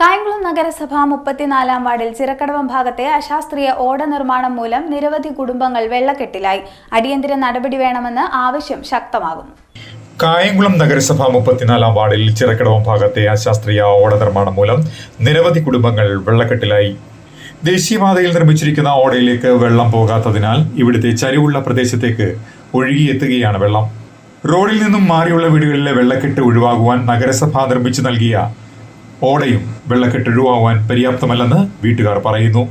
കായംകുളം നഗരസഭ മുപ്പത്തിനാലാം വാർഡിൽ ചിറക്കടവം ഭാഗത്തെ അശാസ്ത്രീയ ഓട നിർമ്മാണം മൂലം നിരവധി കുടുംബങ്ങൾ വെള്ളക്കെട്ടിലായി. അടിയന്തര നടപടി വേണമെന്ന് ആവശ്യം ശക്തമാകുന്നു. കായംകുളം നഗരസഭ മുപ്പത്തിനാലാം വാർഡിൽ ചിറക്കടവം ഭാഗത്തെ അശാസ്ത്രീയ ഓട നിർമ്മാണം മൂലം നിരവധി കുടുംബങ്ങൾ വെള്ളക്കെട്ടിലായി. ദേശീയപാതയിൽ നിർമ്മിച്ചിരിക്കുന്ന ഓടയിലേക്ക് വെള്ളം പോകാത്തതിനാൽ ഇവിടുത്തെ ചരിവുള്ള പ്രദേശത്തേക്ക് ഒഴുകിയെത്തുകയാണ് വെള്ളം. റോഡിൽ നിന്നും മാറിയുള്ള വീടുകളിലെ വെള്ളക്കെട്ട് ഒഴിവാകുവാൻ നഗരസഭ നിർമ്മിച്ചു നൽകിയ ഓടയും വെള്ളക്കെട്ട് ഒഴിവാകുവാൻ പര്യാപ്തമല്ലെന്ന് വീട്ടുകാർ പറയുന്നു.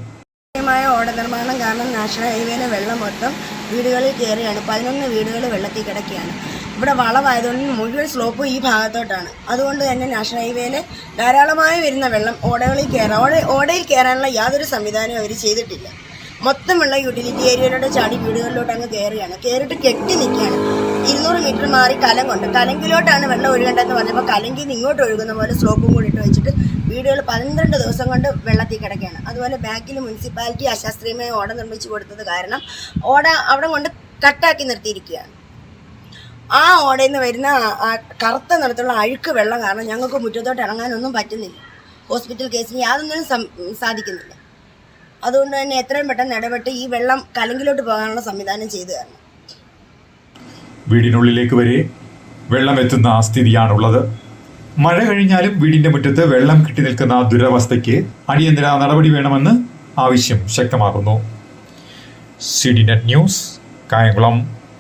ഓട നിർമ്മാണം കാരണം നാഷണൽ ഹൈവേയിലെ വെള്ളം മൊത്തം വീടുകളിൽ കയറിയാണ്. പതിനൊന്ന് വീടുകൾ വെള്ളത്തിൽ കിടക്കുകയാണ്. ഇവിടെ വളമായതുകൊണ്ട് മുഴുവൻ സ്ലോപ്പ് ഈ ഭാഗത്തോട്ടാണ്. അതുകൊണ്ട് തന്നെ നാഷണൽ ഹൈവേയിൽ ധാരാളമായി വരുന്ന വെള്ളം ഓടകളിൽ കയറാൻ ഓട ഓടയിൽ കയറാനുള്ള യാതൊരു സംവിധാനവും അവർ ചെയ്തിട്ടില്ല. മൊത്തം വെള്ളം യൂട്ടിലിറ്റി ഏരിയയിലൂടെ ചാടി വീടുകളിലോട്ട് അങ്ങ് കയറുകയാണ് കയറിയിട്ട് കെട്ടി നിൽക്കുകയാണ്. ഇരുന്നൂറ് മീറ്റർ മാറി കലങ്കുണ്ട് കലങ്കിലോട്ടാണ് വെള്ളം ഒഴുകേണ്ടതെന്ന് പറഞ്ഞപ്പോൾ കലങ്കിൽ നിന്ന് ഇങ്ങോട്ട് ഒഴുകുന്ന പോലെ സ്ലോപ്പും കൂടി ഇട്ട് വെച്ചിട്ട് വീടുകൾ പന്ത്രണ്ട് ദിവസം കൊണ്ട് വെള്ളത്തിൽ കിടക്കുകയാണ്. അതുപോലെ ബാക്കിൽ മുനിസിപ്പാലിറ്റി അശാസ്ത്രീയമായ ഓട നിർമ്മിച്ച് കൊടുത്തത് കാരണം ഓട അവിടെ കൊണ്ട് കട്ടാക്കി നിർത്തിയിരിക്കുകയാണ്. ആ ഓടയിൽ നിന്ന് വരുന്ന കറുത്ത നിറത്തുള്ള അഴുക്ക് വെള്ളം കാരണം ഞങ്ങൾക്ക് മുറ്റത്തോട്ട് ഇറങ്ങാനൊന്നും പറ്റുന്നില്ല. ഹോസ്പിറ്റൽ കേസിന് യാതൊന്നും സാധിക്കുന്നില്ല. അതുകൊണ്ട് തന്നെ എത്രയും പെട്ടെന്ന് ഇടപെട്ട് ഈ വെള്ളം കലങ്കിലോട്ട് പോകാനുള്ള സംവിധാനം ചെയ്തു തരണം. വീടിനുള്ളിലേക്ക് വരെ വെള്ളം എത്തുന്ന സ്ഥിതിയാണുള്ളത്. മഴ കഴിഞ്ഞാലും വീടിന്റെ മുറ്റത്ത് വെള്ളം കെട്ടി നിൽക്കുന്ന ദുരവസ്ഥയ്ക്ക് അടിയന്തര നടപടി വേണമെന്ന് ആവശ്യം ശക്തമാകുന്നു. CD net news Kayamkulam.